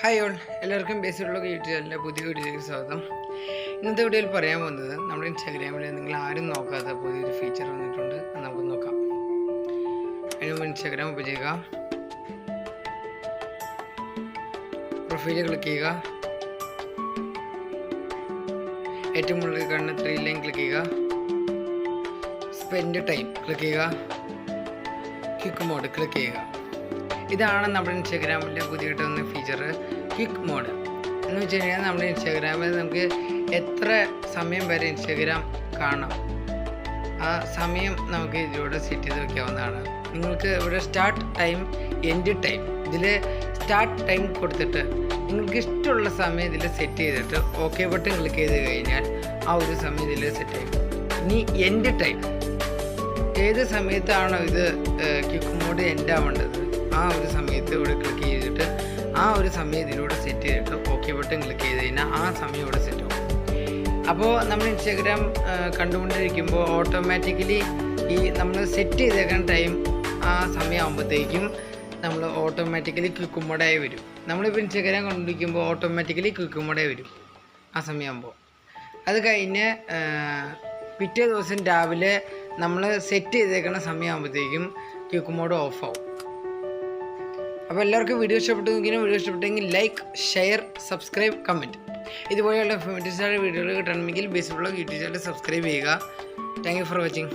Hi all എല്ലാവർക്കും ബേസിലുള്ള YouTube ചാനലിന്റെ പുതിയ വീഡിയോയിലേക്ക് സ്വാഗതം. ഇന്നത്തെ വീഡിയോയിൽ പറയാൻ പോകുന്നത് നമ്മുടെ ഇൻസ്റ്റാഗ്രാമിൽ നിങ്ങൾ ആരും നോക്കാത്ത പുതിയൊരു ഫീച്ചർ വന്നിട്ടുണ്ട്. നമുക്ക് നോക്കാം. അതിന് ഇൻസ്റ്റാഗ്രാം ഓപ്പൺ ചെയ്യുക. പ്രൊഫൈലിൽ ക്ലിക്ക് ചെയ്യുക. ഏറ്റവും മുകളിൽ കാണുന്ന ത്രീ ലൈൻ ക്ലിക്ക് ചെയ്യുക. സ്പെൻഡ് ടൈം ക്ലിക്ക് ചെയ്യുക. ക്വിക്ക് മോഡ് ക്ലിക്ക് ചെയ്യുക. ഇതാണ് നമ്മുടെ ഇൻസ്റ്റാഗ്രാമിന്റെ പുതിയ വന്ന ഫീച്ചർ ക്വിക്ക് മോഡ് എന്ന് വെച്ച് കഴിഞ്ഞാൽ നമ്മുടെ ഇൻസ്റ്റാഗ്രാമിൽ നമുക്ക് എത്ര സമയം വരെ ഇൻസ്റ്റാഗ്രാം കാണാം? ആ സമയം നമുക്ക് ഇതിലൂടെ സെറ്റ് ചെയ്ത് വെക്കാവുന്നതാണ്. നിങ്ങൾക്ക് ഇവിടെ സ്റ്റാർട്ട് ടൈം എൻഡ് ടൈം ഇതിൽ സ്റ്റാർട്ട് ടൈം കൊടുത്തിട്ട് നിങ്ങൾക്ക് ഇഷ്ടമുള്ള സമയം ഇതിൽ സെറ്റ് ചെയ്തിട്ട് ഓക്കെ ബട്ടൺ ക്ലിക്ക് ചെയ്ത് കഴിഞ്ഞാൽ ആ ഒരു സമയം ഇതിൽ സെറ്റ് ചെയ്യും ഇനി എൻഡ് ടൈം ഏത് സമയത്താണോ ഇത് കിക്ക് മോഡ് എൻഡ് ആവേണ്ടത്? ആ ഒരു സമയത്ത് ഇവിടെ ക്ലിക്ക് ചെയ്തിട്ട് ആ ഒരു സമയം ഇതിലൂടെ സെറ്റ് ചെയ്തിട്ട് ഓക്കെ ബട്ടൺ ക്ലിക്ക് ചെയ്ത് കഴിഞ്ഞാൽ ആ സമയം ഇവിടെ സെറ്റ് ആവും. അപ്പോൾ നമ്മൾ ഇൻസ്റ്റാഗ്രാം കണ്ടുകൊണ്ടിരിക്കുമ്പോൾ ഓട്ടോമാറ്റിക്കലി ഈ നമ്മൾ സെറ്റ് ചെയ്തേക്കുന്ന ടൈം ആ സമയമാകുമ്പോഴത്തേക്കും നമ്മൾ ഓട്ടോമാറ്റിക്കലി ക്വിക്ക് മോഡായി വരും. നമ്മളിപ്പോൾ ഇൻസ്റ്റാഗ്രാം കണ്ടുപിടിക്കുമ്പോൾ ഓട്ടോമാറ്റിക്കലി ക്വിക്ക് മോഡായി വരും ആ സമയമാകുമ്പോൾ അത് കഴിഞ്ഞ് പിറ്റേ ദിവസം രാവിലെ നമ്മൾ സെറ്റ് ചെയ്തേക്കുന്ന സമയമാകുമ്പോഴത്തേക്കും ക്വിക്ക് ഓഫാവും അപ്പോൾ എല്ലാവർക്കും വീഡിയോ ഇഷ്ടപ്പെട്ടെങ്കിലും വീഡിയോ ഇഷ്ടപ്പെട്ടെങ്കിൽ ലൈക്ക് ഷെയർ സബ്സ്ക്രൈബ് കമന്റ് ഇതുപോലെയുള്ള ഫെമിനിസ്റ്റ് വീഡിയോകൾ കിട്ടണമെങ്കിൽ ബേസിഫുള്ള യൂട്യൂബ് ചാനൽ സബ്സ്ക്രൈബ് ചെയ്യുക. Thank you for watching